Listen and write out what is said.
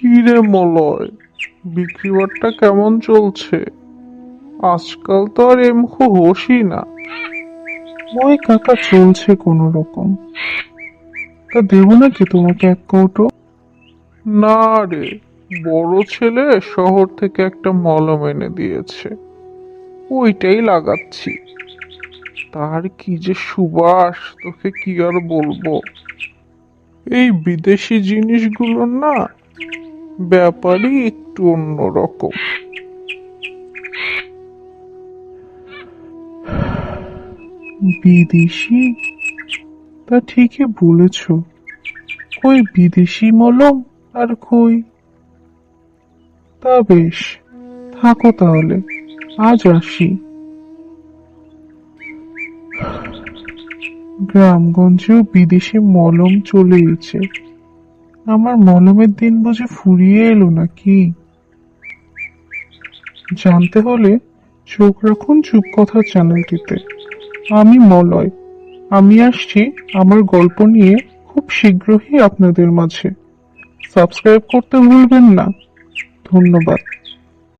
কি রে মলয় বিক্রি বাট্টা কেমন চলছে? আজকাল তো আর এমখ হোসই না। ওই কাকা চলছে কোনো রকম তা দেবো নাকি তোমাকে এক কৌটো? না রে, বড় ছেলে শহর থেকে একটা মলম এনে দিয়েছে। ওইটাই লাগাচ্ছি। তার কি যে সুবাস, তোকে কি আর বলব? এই বিদেশি জিনিসগুলো না ব্যাপারই একটু অন্যরকম। বিদেশি? তা ঠিকই বলেছ। কই বিদেশি মলম আর কই? তা বেশ, থাকো তাহলে, আজ আসি। গ্রামগঞ্জেও বিদেশি মলম চলে এসেছে। আমার মলমের দিন বুঝে ফুরিয়ে এলো নাকি? জানতে হলে চোখ রাখুন চুপ কথা চ্যানেলটিতে। আমি মলয়। আমি আসছি আমার গল্প নিয়ে খুব শীঘ্রই আপনাদের মাঝে। সাবস্ক্রাইব করতে ভুলবেন না। ধন্যবাদ।